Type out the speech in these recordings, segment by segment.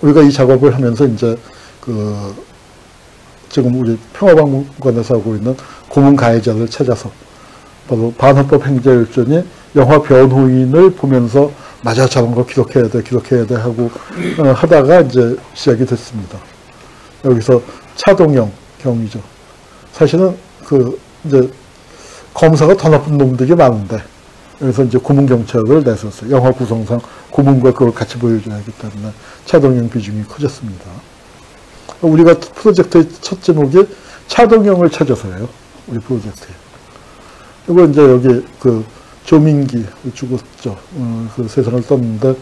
우리가 이 작업을 하면서 이제 그 지금 우리 평화박물관에서 하고 있는 고문 가해자를 찾아서 바로 반헌법 행자일전이 영화 변호인을 보면서 맞아 저런 거 기록해야 돼 기록해야 돼 하고 어, 하다가 이제 시작이 됐습니다. 여기서 차동영 경위죠. 사실은 그 이제 검사가 더 나쁜 놈들이 많은데 그래서 이제 고문 경찰을 내섰어요. 영화 구성상 고문과 그걸 같이 보여줘야 하기 때문에 차동영 비중이 커졌습니다. 우리가 프로젝트의 첫 제목이 차동영을 찾아서예요. 우리 프로젝트에. 그리고 이제 여기 그 조민기 죽었죠. 어, 그 세상을 떴는데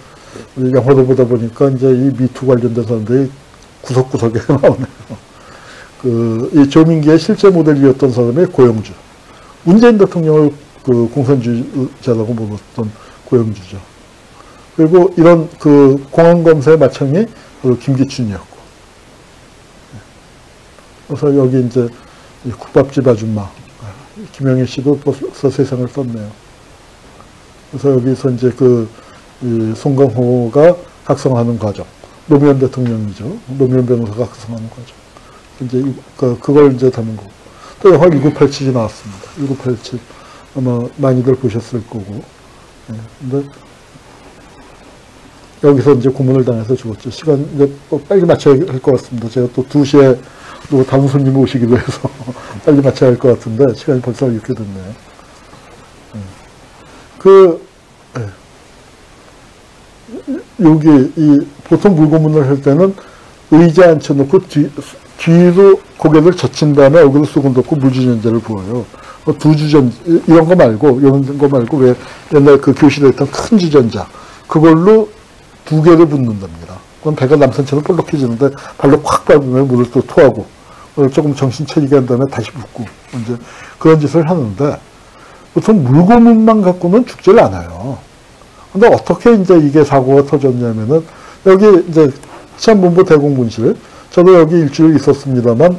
우리 영화를 보다 보니까 이제 이 미투 관련된 사람들이 구석구석에 나오네요. 그, 이 조민기의 실제 모델이었던 사람이 고영주. 문재인 대통령을 그 공산주의자라고 불렀던 고영주죠. 그리고 이런 그 공안검사의 마청이 바로 김기춘이었고. 그래서 여기 이제 국밥집 아줌마. 김영애 씨도 벌써 세상을 떴네요. 그래서 여기서 이제 그 송강호가 각성하는 과정. 노무현 대통령이죠. 노무현 변호사가 각성하는 과정. 이제 그, 그걸 이제 담은 거고. 또 영화 1987이 나왔습니다. 1987. 아마 많이들 보셨을 거고. 예. 근데 여기서 이제 고문을 당해서 죽었죠. 시간 이제 빨리 맞춰야 할 것 같습니다. 제가 또 2시에 또 다른 손님 오시기도 해서 빨리 맞춰야 할 것 같은데 시간이 벌써 이렇게 됐네요. 예. 그 예. 여기 이 보통 물고문을 할 때는 의자 앉혀놓고 뒤, 뒤로 고개를 젖힌 다음에 얼굴을 쑥은 덮고 물주전자를 부어요. 어, 두 주전 이런 거 말고 이런 거 말고 왜 옛날 그 교실에 있던 큰 주전자 그걸로 두 개를 붓는답니다. 그럼 배가 남산처럼 볼록해지는데 발로 콱 밟으면 물을 또 토하고 어, 조금 정신 차리게 한 다음에 다시 붓고 이제 그런 짓을 하는데 보통 물고문만 갖고는 죽질 않아요. 근데 어떻게 이제 이게 사고가 터졌냐면은 여기 이제 시한본부 대공분실 저도 여기 일주일 있었습니다만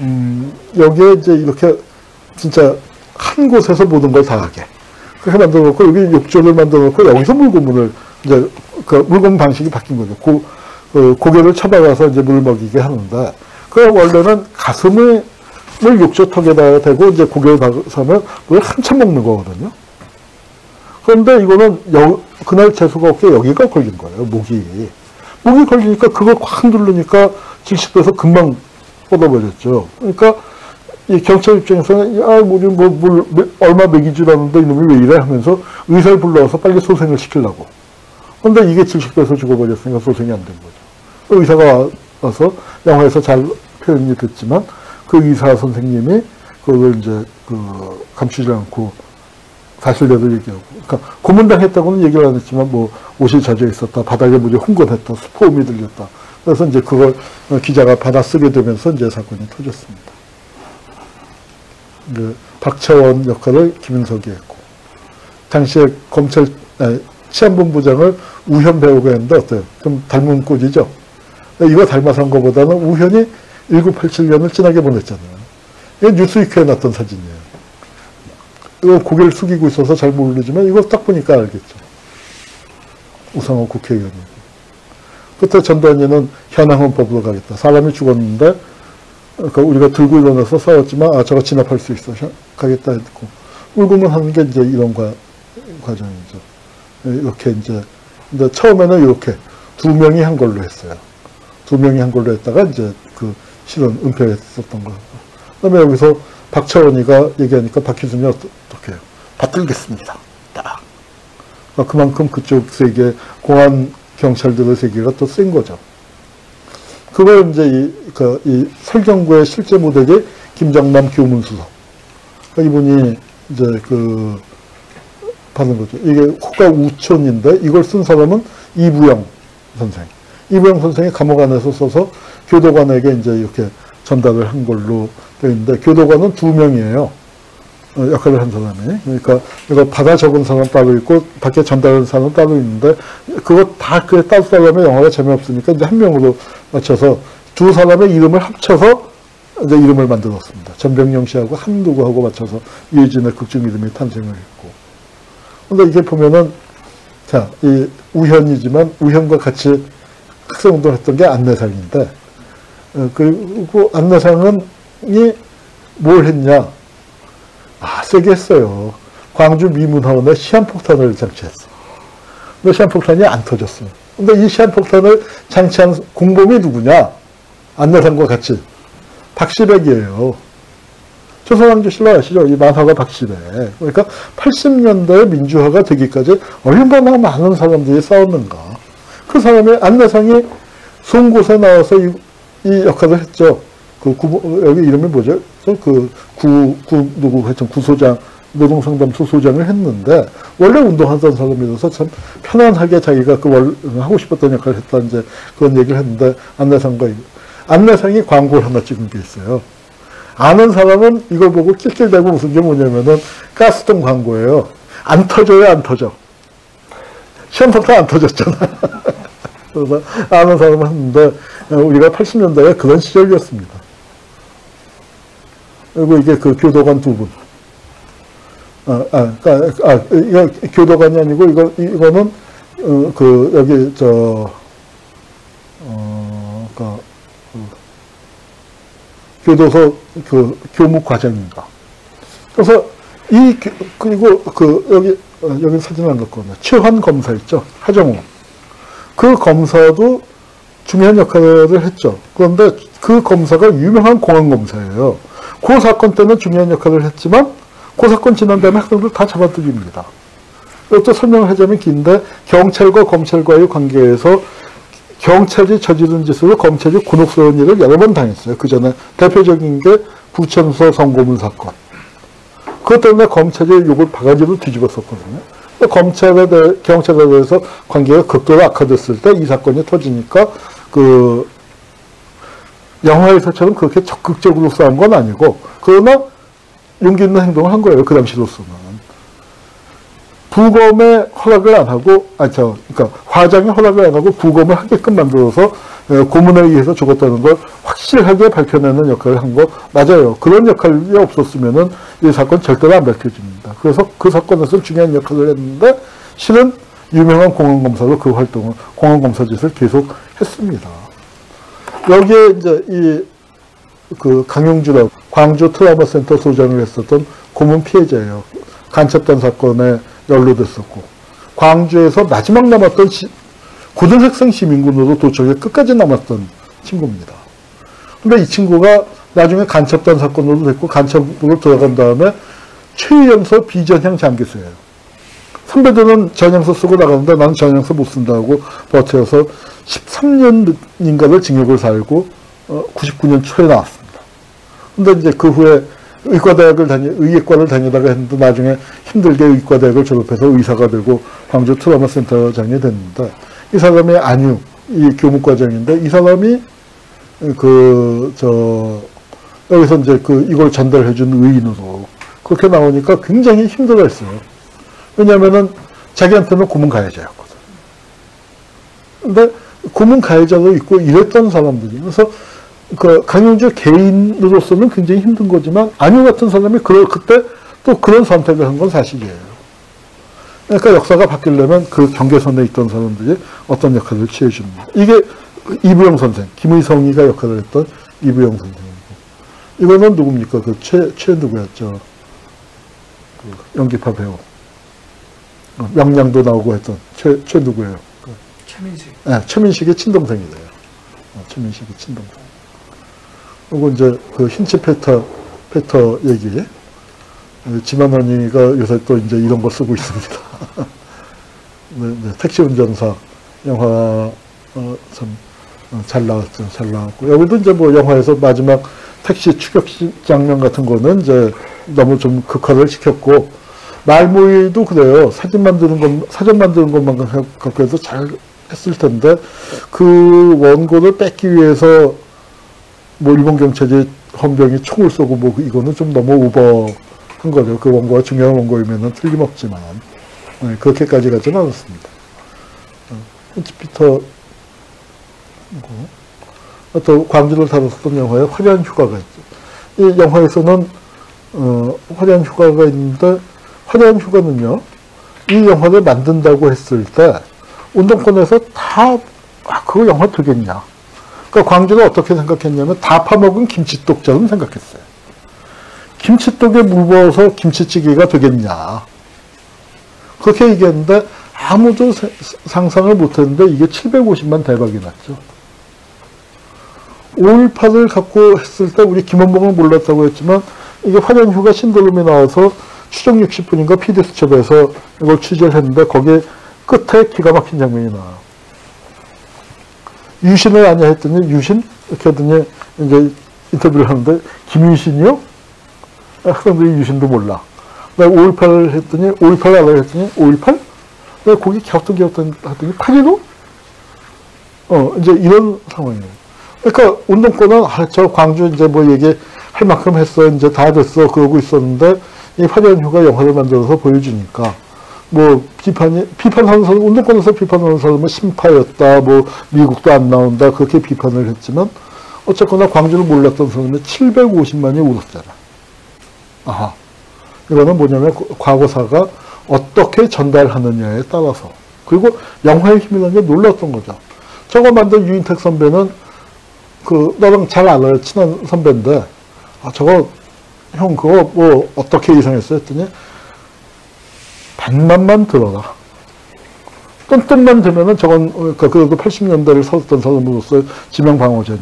음, 여기에 이제 이렇게 진짜 한 곳에서 모든 걸 다 하게 그렇게 만들어 놓고 여기 욕조를 만들어 놓고 여기서 물고문을 이제 그 물고문 방식이 바뀐 거죠. 고, 그 고개를 쳐박아서 이제 물 먹이게 하는데 그 원래는 가슴을 물 욕조턱에다 대고 이제 고개를 박으면 물 한참 먹는 거거든요. 그런데 이거는 여, 그날 재수가 없게 여기가 걸린 거예요. 목이. 목이 걸리니까 그걸 확 누르니까 질식돼서 금방 뻗어버렸죠. 그러니까 이 경찰 입장에서는 야, 우리 뭐, 물, 얼마 먹이 줄 아는데 이놈이 왜 이래 하면서 의사를 불러와서 빨리 소생을 시키려고. 근데 이게 질식돼서 죽어버렸으니까 소생이 안 된 거죠. 의사가 와서 영화에서 잘 표현이 됐지만 그 의사 선생님이 그걸 이제 그 감추지 않고 사실대로 얘기하고. 그러니까 고문당했다고는 얘기를 안 했지만 뭐 옷이 젖어 있었다, 바닥에 물이 흥건했다, 수포음이 들렸다. 그래서 이제 그걸 기자가 받아쓰게 되면서 이제 사건이 터졌습니다. 그 박채원 역할을 김윤석이 했고 당시에 검찰 아니, 치안본부장을 우현 배우가 했는데 어때요? 좀 닮은 꼴이죠. 이거 닮아서 한 것보다는 우현이 1987년을 진하게 보냈잖아요. 이게 뉴스위크에 났던 사진이에요. 이거 고개를 숙이고 있어서 잘 모르지만 이거 딱 보니까 알겠죠. 우상호 국회의원이고. 그때 전단위는 현행헌법으로 가겠다. 사람이 죽었는데 그러니까 우리가 들고 일어나서 싸웠지만 아 저거 진압할 수 있어 가겠다 했고 울고문 하는 게 이제 이런 과, 과정이죠. 이렇게 이제 근데 처음에는 이렇게 두 명이 한 걸로 했어요. 두 명이 한 걸로 했다가 이제 그 실은 은폐했었던 거. 그다음에 여기서 박차원이가 얘기하니까 박희순이 어떻게 해요? 받들겠습니다. 딱. 그러니까 그만큼 그쪽 세계 공안 경찰들의 세계가 또 센 거죠. 그걸 이제 이, 그, 이 설경구의 실제 모델이 김정남 교문수석. 그러니까 이분이 이제 그, 받은 거죠. 이게 호가 우촌인데 이걸 쓴 사람은 이부영 선생. 이부영 선생이 감옥 안에서 써서 교도관에게 이제 이렇게 전달을 한 걸로 되어 있는데 교도관은 두 명이에요. 어, 역할을 한 사람이. 그러니까 이거 받아 적은 사람 따로 있고 밖에 전달한 사람 따로 있는데 그거 다 그에 따로 따르면 영화가 재미없으니까 이제 한 명으로 맞춰서 두 사람의 이름을 합쳐서 이제 이름을 만들었습니다. 전병영 씨하고 한두구하고 맞춰서 유해진의 극중 이름이 탄생을 했고. 근데 이게 보면은 자, 이 우현이지만 우현과 같이 학생 운동을 했던 게 안내상인데, 어, 그리고 안내상은 이뭘 했냐? 아, 세게 했어요. 광주 미문화원에 시한폭탄을 장치했어. 근데 시한폭탄이 안 터졌어요. 근데 이 시한폭탄을 장치한 공범이 누구냐? 안내상과 같이. 박시백이에요. 조선왕조 신라 아시죠? 이 만화가 박시백. 그러니까 80년대 민주화가 되기까지 얼마나 많은 사람들이 싸웠는가. 그 사람의 안내상이 송곳에 나와서 이, 이 역할을 했죠. 그 구, 여기 이름이 뭐죠? 그 구, 구, 누구 하여튼 구소장, 노동상담 소 소장을 했는데, 원래 운동하던 사람이라서 참 편안하게 자기가 그 월, 하고 싶었던 역할을 했다, 이제 그런 얘기를 했는데, 안내상과, 안내상이 광고를 하나 찍은 게 있어요. 아는 사람은 이걸 보고 낄낄대고 무슨 게 뭐냐면은 가스통 광고예요. 안 터져요, 안 터져. 시험폭탄 안 터졌잖아. 그래서 아는 사람은 했는데, 우리가 80년대에 그런 시절이었습니다. 그리고 이게 그 교도관 두 분. 아, 아, 아, 아, 이거 교도관이 아니고, 이거, 이거는, 어, 그, 여기, 저, 어, 그, 그 교도소 그 교무 과장입니다. 그래서 이, 그리고 그, 여기, 어, 여기 사진 안 갖고 왔네. 최환 검사 있죠? 하정우. 그 검사도 중요한 역할을 했죠. 그런데 그 검사가 유명한 공안 검사예요. 그 사건 때는 중요한 역할을 했지만 그 사건 지난 다음에 학생들 다 잡아들입니다. 또 설명을 하자면 긴데 경찰과 검찰과의 관계에서 경찰이 저지른 짓으로 검찰이 곤혹스러운 일을 여러 번 당했어요. 그 전에 대표적인 게 부천서 성고문 사건. 그것 때문에 검찰이 욕을 바가지로 뒤집었었거든요. 검찰에 대해, 경찰에 대해서 관계가 극도로 악화됐을 때 이 사건이 터지니까 그 영화에서처럼 그렇게 적극적으로 싸운 건 아니고 그러나 용기 있는 행동을 한 거예요. 그 당시로서는. 부검에 허락을 안 하고, 아, 저, 그러니까 화장에 허락을 안 하고 부검을 하게끔 만들어서 고문에 의해서 죽었다는 걸 확실하게 밝혀내는 역할을 한 거 맞아요. 그런 역할이 없었으면은 이 사건 절대로 안 밝혀집니다. 그래서 그 사건에서 중요한 역할을 했는데 실은 유명한 공안검사로 그 활동을, 공안검사 짓을 계속 했습니다. 여기에 이제 이 그 강용주라고 광주 트라우마 센터 소장을 했었던 고문 피해자예요. 간첩단 사건에 연루됐었고 광주에서 마지막 남았던 시, 고등학생 시민군으로 도청에 끝까지 남았던 친구입니다. 근데 이 친구가 나중에 간첩단 사건으로 됐고 간첩으로 들어간 다음에 최연소 비전향 장기수예요. 선배들은 전향서 쓰고 나가는데 나는 전향서 못 쓴다고 버텨서 13년인가를 징역을 살고 어, 99년 초에 나왔습니다. 근데 이제 그 후에 의과대학을 다니, 의예과를 다니다가 했는데 나중에 힘들게 의과대학을 졸업해서 의사가 되고 광주 트라우마 센터장이 됐는데 이 사람이 안유, 이 교무과장인데 이 사람이 그, 저, 여기서 이제 그 이걸 전달해준 의인으로 그렇게 나오니까 굉장히 힘들어 했어요. 왜냐면은 자기한테는 고문 가해자였거든. 근데 고문 가해자도 있고 이랬던 사람들이. 그래서 그 강용주 개인으로서는 굉장히 힘든 거지만 안유 같은 사람이 그 그때 또 그런 선택을 한 건 사실이에요. 그러니까 역사가 바뀌려면 그 경계선에 있던 사람들이 어떤 역할을 취해줍니다. 이게 이부영 선생, 김의성이가 역할을 했던 이부영 선생이고 이거는 누굽니까? 그 최, 최 누구였죠? 그 연기파 배우. 어, 명량도 나오고 했던 최, 최 누구예요? 그, 최민식. 네, 최민식의 친동생이래요. 어, 최민식의 친동생. 그리고 이제 그 흰치 페터, 페터 얘기. 지만원이가 요새 또 이제 이런 거 쓰고 있습니다. 네, 네, 택시 운전사 영화 어, 참잘 어, 나왔죠, 잘 나왔고 여기도 이제 뭐 영화에서 마지막 택시 추격 장면 같은 거는 이제 너무 좀 극화를 시켰고 말모이도 그래요. 사진 만드는 것, 사전 만드는 것만 갖고 해서 잘 했을 텐데 그 원고를 뺏기 위해서 뭐 일본 경찰이 헌병이 총을 쏘고 뭐 이거는 좀 너무 오버한 거죠. 그 원고가 중요한 원고이면은 틀림없지만 네, 그렇게까지 가지는 않았습니다. 피터 또 광주를 다뤘던 영화에 화려한 휴가가 있죠. 이 영화에서는 어, 화려한 휴가가 있는데 화려한 휴가는요 이 영화를 만든다고 했을 때 운동권에서 다 아, 그거 영화 되겠냐. 그러니까 광주가 어떻게 생각했냐면 다 파먹은 김치떡처럼 생각했어요. 김치떡에 물 부어서 김치찌개가 되겠냐. 그렇게 얘기했는데 아무도 상상을 못했는데 이게 750만 대박이 났죠. 5.18을 갖고 했을 때 우리 김원봉은 몰랐다고 했지만 이게 화련휴가 신도름이 나와서 추정 60분인가 PD수첩에서 이걸 취재를 했는데 거기에 끝에 기가 막힌 장면이 나와요. 유신을 아냐 했더니 유신? 이렇게 하더니 이제 인터뷰를 하는데 김유신이요? 사람들이 유신도 몰라. 나 5.18을 했더니 5.18 알아 했더니 5.18? 내가 거기 갸우뚱갸우뚱 하더니 8.15? 어, 이제 이런 상황이에요. 그러니까 운동권은 아, 저 광주 이제 뭐 얘기할 만큼 했어. 이제 다 됐어. 그러고 있었는데 이 화려한휴가 영화를 만들어서 보여주니까 뭐 비판이 비판하는 사람 운동권에서 비판하는 사람은 심파였다. 뭐 미국도 안 나온다. 그렇게 비판을 했지만 어쨌거나 광주를 몰랐던 사람이 750만이 울었잖아. 아하. 이거는 뭐냐면 과거사가 어떻게 전달하느냐에 따라서 그리고 영화의 힘이라는 게 놀랐던 거죠. 저거 만든 유인택 선배는 그 너랑 잘 알아요 친한 선배인데 아 저거 형 그거 뭐 어떻게 이상했어 했더니 백만만 들어라 뜬뜻만 되면은 저건 그러니까 그 80년대를 살았던 사람으로서 지명 방어전이다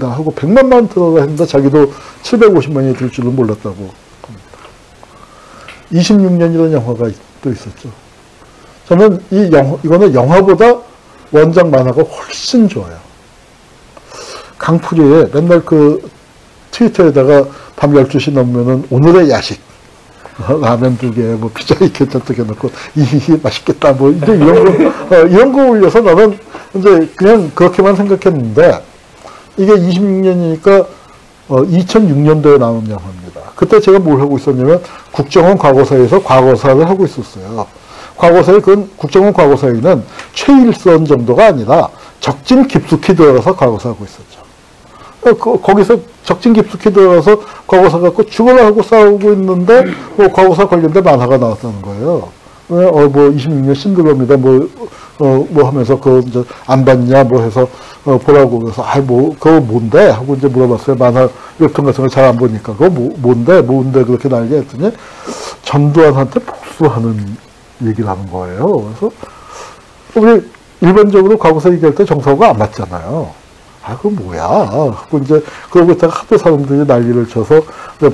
하고 백만만 들어라 했는데 자기도 750만이 들 줄은 몰랐다고 26년이라는 영화가 또 있었죠. 저는 이 영화, 이거는 영화보다 원작 만화가 훨씬 좋아요. 강풀이에 맨날 그 트위터에다가 밤 12시 넘으면은 오늘의 야식. 라면 두 개, 뭐 피자 이렇게 넣고, 이, 맛있겠다, 뭐, 이제 이런 거, 어, 이런 거 올려서 나는 이제 그냥 그렇게만 생각했는데, 이게 26년이니까, 어, 2006년도에 나온 영화입니다. 그때 제가 뭘 하고 있었냐면, 국정원 과거사에서 과거사를 하고 있었어요. 과거사에, 그 국정원 과거사에는 최일선 정도가 아니라 적진 깊숙이 들어가서 과거사하고 있었죠. 그, 거기서 적진 깊숙이 들어가서 과거사 갖고 죽어라 하고 싸우고 있는데 뭐 과거사 관련된 만화가 나왔다는 거예요. 어, 뭐 26년 신드롬이다 뭐, 어, 뭐 하면서 그 이제 안 봤냐 뭐 해서 어, 보라고 그래서 아뭐 그거 뭔데 하고 이제 물어봤어요. 만화 웹툰 같은 걸 잘 안 보니까 그거 뭐, 뭔데 뭔데 그렇게 날게 했더니 전두환한테 복수하는 얘기를 하는 거예요. 그래서 우리 일반적으로 과거사 얘기할 때 정서가 안 맞잖아요. 아, 그 뭐야. 하고 이제, 그러고 있다가 하도 사람들이 난리를 쳐서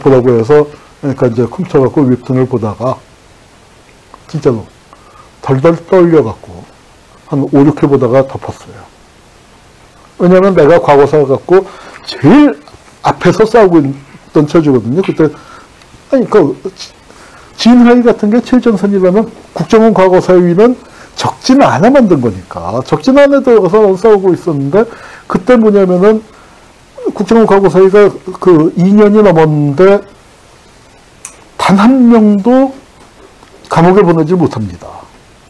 보라고 해서, 그러니까 이제 훔쳐갖고 웹툰을 보다가, 진짜로 덜덜 떨려갖고, 한 5, 6회 보다가 덮었어요. 왜냐면 내가 과거사 갖고 제일 앞에서 싸우고 있던 처지거든요. 그때, 아니, 그, 진하이 같은 게 7전선이라면 국정원 과거사위는 적진 않아 만든 거니까. 안에 들어가서 싸우고 있었는데, 그때 뭐냐면은 국정원 과거사위가 그 2년이 넘었는데 단 한 명도 감옥에 보내지 못합니다.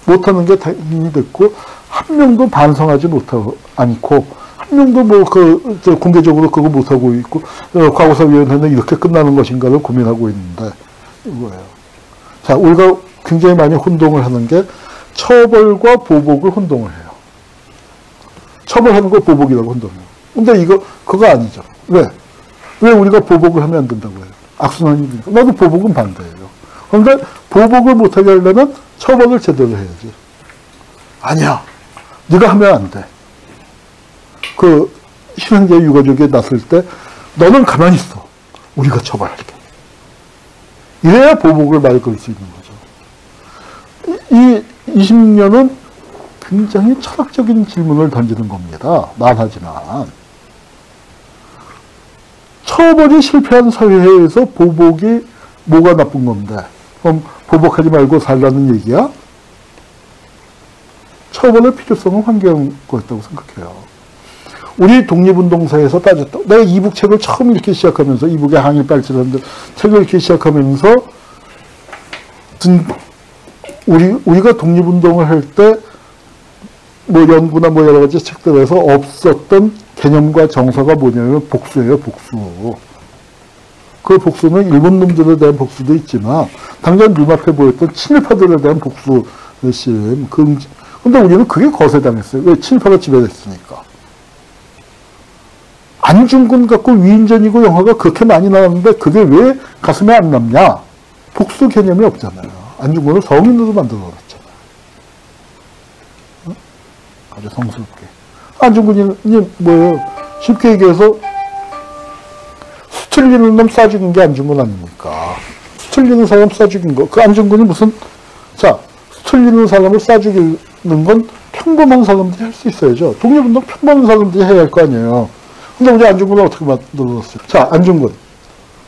못하는 게 당연히 됐고 한 명도 반성하지 못하고 않고 한 명도 뭐그 공개적으로 그거 못하고 있고 어, 과거사위원회는 이렇게 끝나는 것인가를 고민하고 있는데 이거예요. 자 우리가 굉장히 많이 혼동을 하는 게 처벌과 보복을 혼동을 해요. 처벌하는 거 보복이라고 한다고. 근데 이거, 그거 아니죠. 왜? 왜 우리가 보복을 하면 안 된다고 해요? 악순환이니까. 나도 보복은 반대예요. 그런데 보복을 못하게 하려면 처벌을 제대로 해야지. 아니야. 네가 하면 안 돼. 그 실현자 유가족이 났을 때 너는 가만히 있어. 우리가 처벌할게. 이래야 보복을 말 걸 수 있는 거죠. 이 26년은 굉장히 철학적인 질문을 던지는 겁니다. 난하지만. 처벌이 실패한 사회에서 보복이 뭐가 나쁜 건데? 그럼 보복하지 말고 살라는 얘기야? 처벌의 필요성은 환경 거였다고 생각해요. 우리 독립운동사에서 따졌다. 내가 이북 책을 처음 읽기 시작하면서, 이북의 항일 발전하는데 책을 읽기 시작하면서, 우리, 우리가 독립운동을 할 때 뭐 연구나 뭐 여러 가지 책들에서 없었던 개념과 정서가 뭐냐면 복수예요, 복수. 그 복수는 일본 놈들에 대한 복수도 있지만 당장 눈앞에 보였던 친일파들에 대한 복수심. 그, 근데 우리는 그게 거세당했어요. 왜? 친일파가 지배됐으니까. 안중근 갖고 위인전이고 영화가 그렇게 많이 나왔는데 그게 왜 가슴에 안 남냐? 복수 개념이 없잖아요. 안중근을 성인으로 만들어 놨잖아요. 어? 아주 성스럽게. 안중근이 뭐예요? 쉽게 얘기해서 수틀리는 놈 쏴죽인 게 안중근 아닙니까? 수틀리는 사람 쏴죽인 거. 그 안중근이 무슨, 자, 수틀리는 사람을 쏴죽이는 건 평범한 사람들이 할 수 있어야죠. 독립운동 평범한 사람들이 해야 할 거 아니에요. 근데 우리 안중근을 어떻게 만들었어요? 자, 안중근.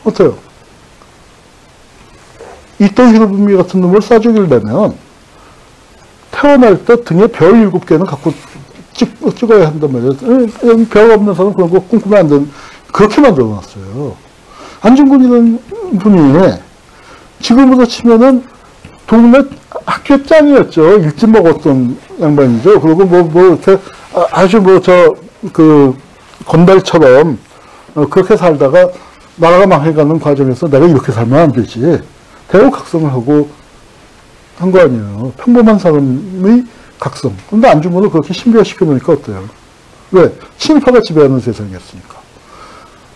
어때요? 이토 히로부미 같은 놈을 쏴죽이려면 태어날 때 등에 별 일곱 개는 갖고 찍, 찍어야 한단 말이에요. 별 없는 사람 그런 거 꿈꾸면 안 되는, 그렇게 만들어 놨어요. 안중근이라는 분이 지금으로 치면은 동네 학교 짱이었죠. 일찍 먹었던 양반이죠. 그리고 뭐, 뭐, 이렇게 아주 뭐, 저, 그, 건달처럼 그렇게 살다가 나라가 망해가는 과정에서 내가 이렇게 살면 안 되지. 대우 각성을 하고 한 거 아니에요. 평범한 사람의 각성. 근데 안중근을 그렇게 신비화시켜 놓으니까 어때요? 왜? 친일파가 지배하는 세상이었으니까.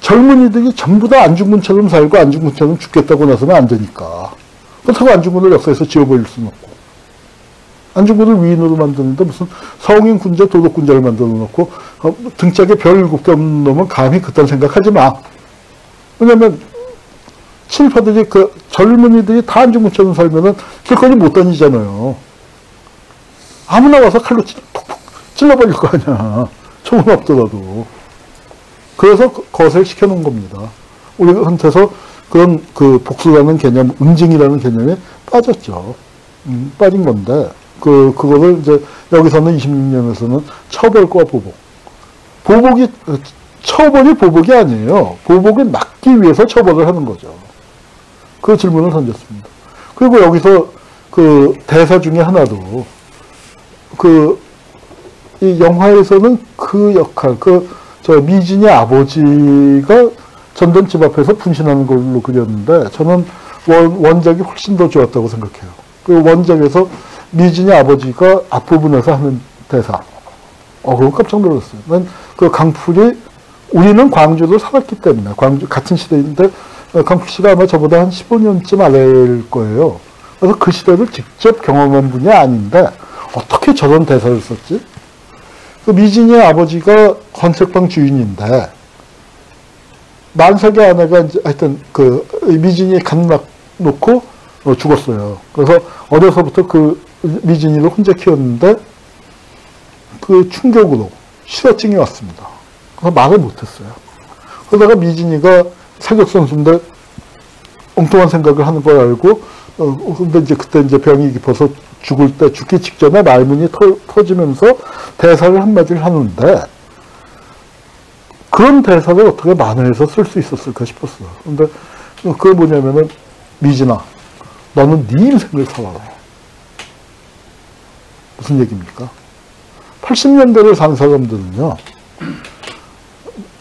젊은이들이 전부 다 안중근처럼 살고 안중근처럼 죽겠다고 나서는 안 되니까. 그렇다고 안중근을 역사에서 지워버릴 수는 없고. 안중근을 위인으로 만드는데 무슨 성인 군자, 도덕 군자를 만들어 놓고 어, 등짝에 별 일곱 개 없는 놈은 감히 그딴 생각하지 마. 왜냐면 친일파들이 그 젊은이들이 다 안중근처럼 살면은 길거리 못 다니잖아요. 아무나 와서 칼로 톡톡 찔러버릴 거 아니야. 총은 없더라도. 그래서 거세를 시켜놓은 겁니다. 우리한테서 그런 그 복수라는 개념, 응징이라는 개념에 빠졌죠. 음, 빠진 건데, 그, 그거를 이제 여기서는 26년에서는 처벌과 보복. 보복이, 처벌이 보복이 아니에요. 보복을 막기 위해서 처벌을 하는 거죠. 그 질문을 던졌습니다. 그리고 여기서 그 대사 중에 하나도 그, 이 영화에서는 그 역할, 그, 저 미진의 아버지가 전전 집 앞에서 분신하는 걸로 그렸는데 저는 원, 원작이 훨씬 더 좋았다고 생각해요. 그 원작에서 미진의 아버지가 앞부분에서 하는 대사. 어, 그거 깜짝 놀랐어요. 난그 강풀이 우리는 광주를 살았기 때문에 광주 같은 시대인데 어, 강풀 씨가 아마 저보다 한 15년쯤 아래일 거예요. 그래서 그 시대를 직접 경험한 분이 아닌데 어떻게 저런 대사를 썼지? 그 미진이의 아버지가 건책방 주인인데 만삭의 아내가 이제 하여튼 그 미진이 간막 놓고 어, 죽었어요. 그래서 어려서부터 그 미진이를 혼자 키웠는데 그 충격으로 실어증이 왔습니다. 그래서 말을 못했어요. 그러다가 미진이가 사격 선수인데 엉뚱한 생각을 하는 걸 알고 어, 근데 이제 그때 이제 병이 깊어서 죽을 때 죽기 직전에 말문이 터, 지면서 대사를 한마디를 하는데 그런 대사를 어떻게 만화에서 쓸 수 있었을까 싶었어. 근데 그게 뭐냐면은 미진아, 너는 네 인생을 살아라. 무슨 얘기입니까? 80년대를 산 사람들은요,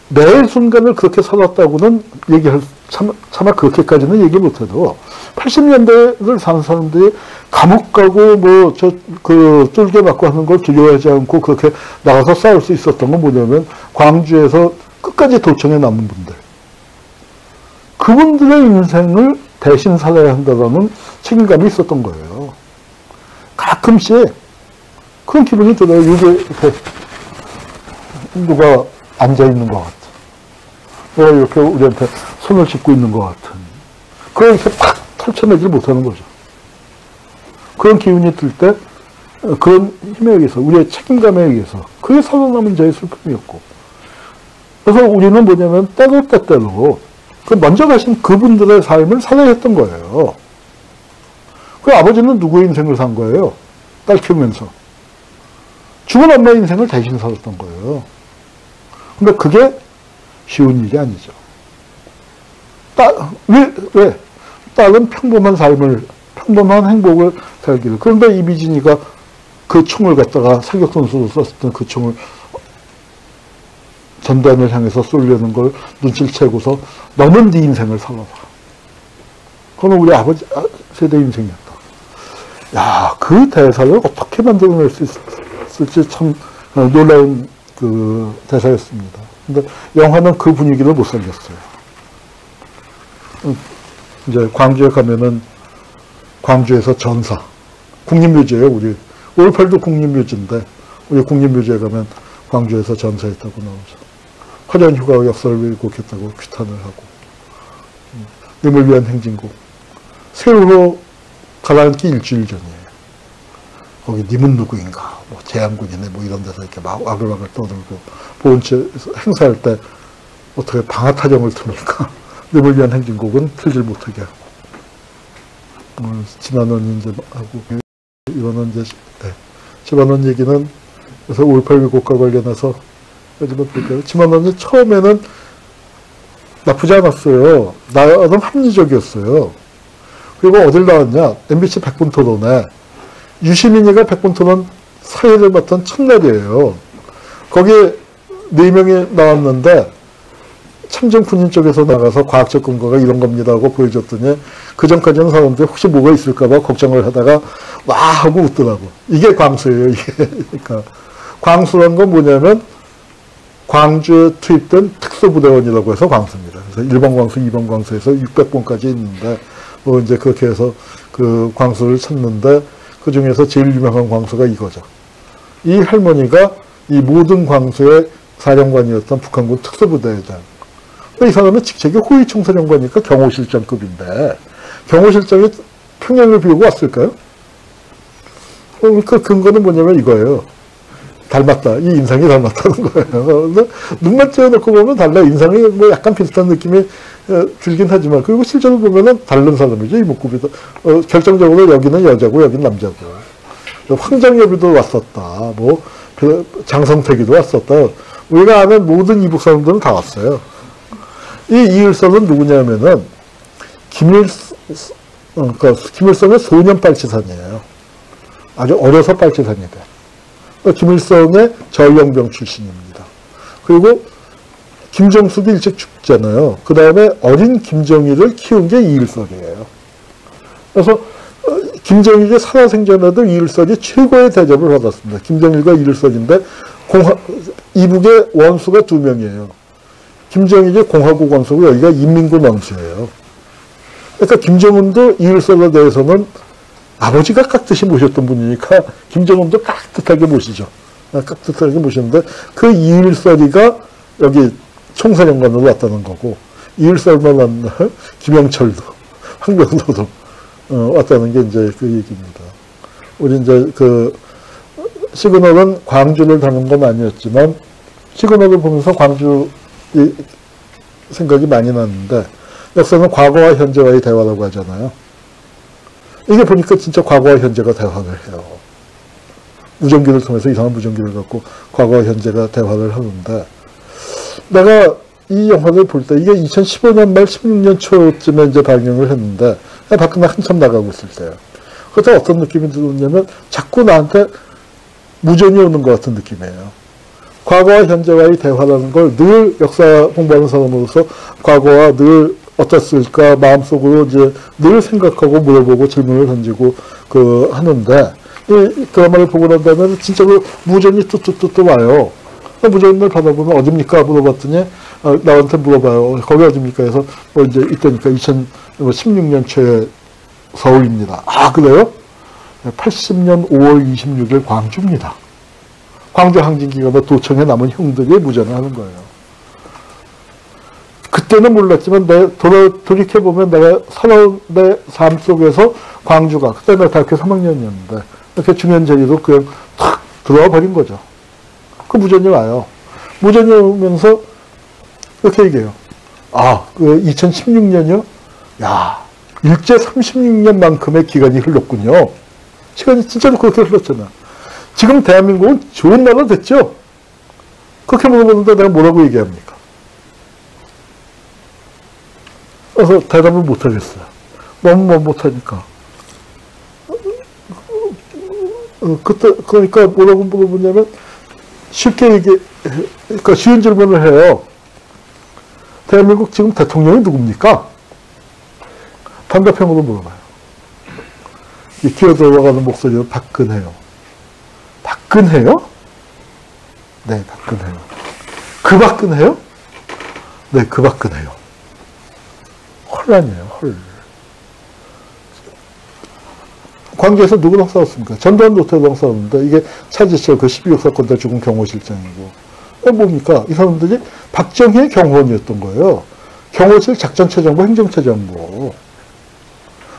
매 순간을 그렇게 살았다고는 얘기할, 참, 차마 그렇게까지는 얘기 못해도, 80년대를 사는 사람들이 감옥 가고 뭐 저 그 쫄게 맞고 하는 걸 두려워하지 않고 그렇게 나가서 싸울 수 있었던 건 뭐냐면 광주에서 끝까지 도청에 남은 분들. 그분들의 인생을 대신 살아야 한다는 책임감이 있었던 거예요. 가끔씩 그런 기분이 들어요. 이게 이렇게 누가 앉아 있는 것 같아. 누가 이렇게 우리한테 손을 짚고 있는 것 같은. 그걸 이렇게 팍 펼쳐내지 못하는 거죠. 그런 기운이 들 때, 어, 그런 힘에 의해서, 우리의 책임감에 의해서, 그게 살아남은 자의 슬픔이었고. 그래서 우리는 뭐냐면, 때로 때때로, 그 먼저 가신 그분들의 삶을 살아했던 거예요. 그 아버지는 누구의 인생을 산 거예요? 딸 키우면서. 죽은 엄마의 인생을 대신 살았던 거예요. 근데 그게 쉬운 일이 아니죠. 딸, 왜, 왜? 딸은 평범한 삶을, 평범한 행복을 살기를. 그런데 이미진이가 그 총을 갖다가 사격선수로 썼던 그 총을 전단을 향해서 쏠려는 걸 눈치를 채고서 너는 네 인생을 살아라. 그건 우리 아버지 아, 세대 인생이었다. 야, 그 대사를 어떻게 만들어낼 수 있을지 참 어, 놀라운 그 대사였습니다. 근데 영화는 그 분위기를 못 살렸어요. 음, 이제 광주에 가면은 광주에서 전사, 국립묘지예요 우리. 5.18도 국립묘지인데, 우리 국립묘지에 가면 광주에서 전사했다고 나오죠. 화려한 휴가 역사를 왜곡했다고 규탄을 하고, 님을 음, 위한 행진곡. 세월호 가라앉기 일주일 전이에요. 거기 님은 누구인가, 뭐 재앙군이네, 뭐 이런 데서 이렇게 막 와글와글 떠들고, 보훈처 행사할 때 어떻게 방화타령을 틀니까, 님을 위한 행진곡은 틀질 못하게 하고, 뭐, 지난원 이제 하고, 이거는 이제, 네. 지만원 얘기는 그래서 5.18 왜곡과 관련해서 하지만 볼까요? 지만원이 처음에는 나쁘지 않았어요. 나름 합리적이었어요. 그리고 어딜 나왔냐? MBC 백분 토론에 유시민이가 백분 토론 사회를 맡은 첫날이에요. 거기에 네 명이 나왔는데 참전 군인 쪽에서 나가서 과학적 근거가 이런 겁니다 하고 보여줬더니 그 전까지는 사람들이 혹시 뭐가 있을까봐 걱정을 하다가 와 하고 웃더라고. 이게 광수예요. 이게 그러니까 광수란 건 뭐냐면 광주에 투입된 특수부대원이라고 해서 광수입니다. 그래서 1번 광수, 2번 광수에서 600번까지 있는데 뭐 이제 그렇게 해서 그 광수를 찾는데 그 중에서 제일 유명한 광수가 이거죠. 이 할머니가 이 모든 광수의 사령관이었던 북한군 특수부대장. 이 사람은 직책이 호위총사령관이니까 경호실장급인데 경호실장이 평양을 비우고 왔을까요? 그 근거는 뭐냐면 이거예요. 닮았다. 이 인상이 닮았다는 거예요. 눈만 쬐어놓고 보면 달라. 인상이 뭐 약간 비슷한 느낌이 어, 들긴 하지만, 그리고 실제로 보면은 다른 사람이죠. 이 목구비도. 어, 결정적으로 여기는 여자고, 여기는 남자고. 황정엽이도 왔었다. 뭐, 그 장성택이도 왔었다. 우리가 아는 모든 이북 사람들은 다 왔어요. 이 이일성은 누구냐면은, 김일, 어, 그러니까 김일성의 소년 빨치산이에요. 아주 어려서 빨치산이 돼. 그러니까 김일성의 전령병 출신입니다. 그리고 김정숙이 일찍 죽잖아요. 그 다음에 어린 김정일을 키운 게 이일설이에요. 그래서 어, 김정일이 살아생전에도 이일설이 최고의 대접을 받았습니다. 김정일과 이일설인데 이북의 원수가 두 명이에요. 김정일이 공화국 원수고 여기가 인민군 원수예요. 그러니까 김정은도 이일설에 대해서는 아버지가 깍듯이 모셨던 분이니까 김정은도 깍듯하게 모시죠. 아, 깍듯하게 모셨는데 그 이일설이가 여기 총사령관으로 왔다는 거고 이일설만 만나 김영철도 황병도도 어, 왔다는 게 이제 그 얘기입니다. 우리 이제 그 시그널은 광주를 다는 건 아니었지만 시그널을 보면서 광주 생각이 많이 났는데 역사는 과거와 현재와의 대화라고 하잖아요. 이게 보니까 진짜 과거와 현재가 대화를 해요. 무전기를 통해서 이상한 무전기를 갖고 과거와 현재가 대화를 하는데 내가 이 영화를 볼 때 이게 2015년 말 16년 초쯤에 이제 방영을 했는데 박근혜 한참 나가고 있을 때예요. 그때 어떤 느낌이 들었냐면 자꾸 나한테 무전이 오는 것 같은 느낌이에요. 과거와 현재와의 대화라는 걸 늘 역사 공부하는 사람으로서 과거와 늘 어떻을까 마음속으로 이제 늘 생각하고 물어보고 질문을 던지고 그 하는데 이 드라마를 보고 난 다음에 진짜로 무전이 뚜뚜뚜뚜 와요. 무전을 받아보면 어딥니까 물어봤더니 어, 나한테 물어봐요. 거기 어딥니까 해서 뭐 이제 이때니까 2016년 초에 서울입니다. 아 그래요? 80년 5월 26일 광주입니다. 광주 항진기가 도청에 남은 형들이 무전을 하는 거예요. 그때는 몰랐지만 내 돌아 돌이켜 보면 내가 살아온 내 삶 속에서 광주가 그때 내가 대학교 3학년이었는데 이렇게 중요한 자리로 그냥 탁 들어와 버린 거죠. 그 무전이 와요. 무전이 오면서 이렇게 얘기해요. 아, 그 2016년이요? 야, 일제 36년만큼의 기간이 흘렀군요. 시간이 진짜로 그렇게 흘렀잖아. 지금 대한민국은 좋은 나라 됐죠? 그렇게 물어보는데 내가 뭐라고 얘기합니까? 그래서 대답을 못하겠어요. 너무 못하니까. 어, 그때, 그러니까 뭐라고 물어보냐면, 쉽게 얘기, 그러니까 쉬운 질문을 해요. 대한민국 지금 대통령이 누굽니까? 단답형으로 물어봐요. 이 기어 들어가는 목소리로 박근혜요. 박근혜요? 네, 박근혜요. 그 박근혜요? 네, 그 박근혜요. 혼란이에요, 헐. 광주에서 누구랑 싸웠습니까? 전두환 노태우랑 싸웠는데 이게 차지철 그 12.6 사건 때 죽은 경호실장이고 어, 뭡니까? 이 사람들이 박정희의 경호원이었던 거예요. 경호실 작전체장부 행정체장부.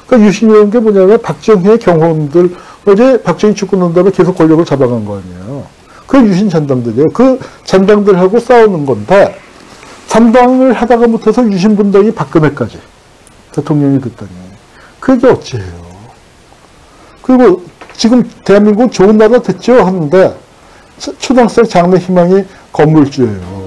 그러니까 유신이라는 게 뭐냐면 박정희의 경호원들 어제 박정희 죽고 난 다음에 계속 권력을 잡아간 거 아니에요. 그 유신 잔당들이에요. 그 잔당들하고 싸우는 건데 잔당을 하다가 못해서 유신 분당이 박근혜까지 대통령이 됐다니 그게 어찌해요. 그리고 지금 대한민국 좋은 나라 됐죠 하는데 초등학생 장래 희망이 건물주예요.